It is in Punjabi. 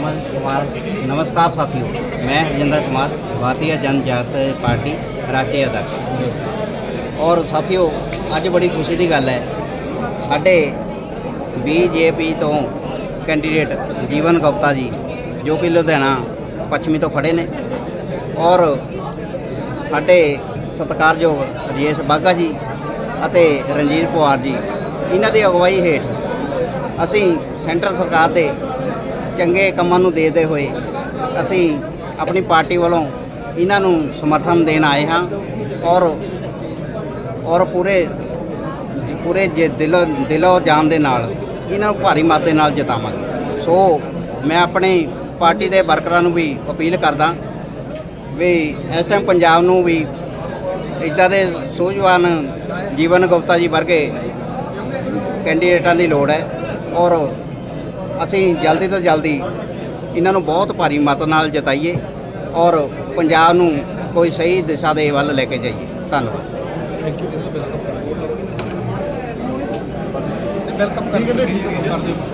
कुमार नमस्कार साथियों मैं हरजिंदर कुमार भारतीय जनजाति पार्टी ਰਾਸ਼ਟਰੀ ਅਧਿਕਸ਼ ਔਰ ਸਾਥੀਓ ਅੱਜ ਬੜੀ ਖੁਸ਼ੀ ਦੀ ਗੱਲ ਹੈ ਸਾਡੇ ਬੀਜੇਪੀ ਤੋਂ ਕੈਂਡੀਡੇਟ ਜੀਵਨ ਗੁਪਤਾ ਜੀ ਜੋ ਕਿ ਲੁਧਿਆਣਾ ਪੱਛਮੀ ਤੋਂ ਖੜੇ ਨੇ ਔਰ ਸਾਡੇ ਸਤਿਕਾਰਯੋਗ ਰਜੇਸ਼ ਬਾਗਾ ਜੀ ਅਤੇ ਰਣਜੀਤ ਪਵਾਰ ਜੀ ਇਹਨਾਂ ਦੀ ਅਗਵਾਈ ਹੇਠ ਅਸੀਂ ਸੈਂਟਰ ਸਰਕਾਰ ਦੇ ਚੰਗੇ ਕੰਮਾਂ ਨੂੰ ਦੇਦੇ ਹੋਏ ਅਸੀਂ ਆਪਣੀ ਪਾਰਟੀ ਵੱਲੋਂ ਇਹਨਾਂ ਨੂੰ ਸਮਰਥਨ ਦੇਣ ਆਏ ਹਾਂ ਔਰ ਔਰ ਪੂਰੇ ਪੂਰੇ ਜੇ ਦਿਲੋਂ ਦਿਲੋਂ ਜਾਨ ਦੇ ਨਾਲ ਇਹਨਾਂ ਨੂੰ ਭਾਰੀ ਮਤ ਦੇ ਨਾਲ ਜਿਤਾਵਾਂਗੇ। ਸੋ ਮੈਂ ਆਪਣੀ ਪਾਰਟੀ ਦੇ ਵਰਕਰਾਂ ਨੂੰ ਵੀ ਅਪੀਲ ਕਰਦਾ ਵੀ ਇਸ ਟਾਈਮ ਪੰਜਾਬ ਨੂੰ ਵੀ ਇੱਦਾਂ ਦੇ ਸੂਝਵਾਨ ਜੀਵਨ ਗੁਪਤਾ ਜੀ ਵਰਗੇ ਕੈਂਡੀਡੇਟਾਂ ਦੀ ਲੋੜ ਹੈ ਔਰ ਅਸੀਂ ਜਲਦੀ ਤੋਂ ਜਲਦੀ ਇਹਨਾਂ ਨੂੰ ਬਹੁਤ ਭਾਰੀ ਮਤ ਨਾਲ ਜਿਤਾਈਏ ਔਰ ਪੰਜਾਬ ਨੂੰ ਕੋਈ ਸਹੀ ਦਿਸ਼ਾ ਦੇ ਵੱਲ ਲੈ ਕੇ ਜਾਈਏ। ਧੰਨਵਾਦ। ਵੈਲਕਮ ਕਰ ਦਿਓ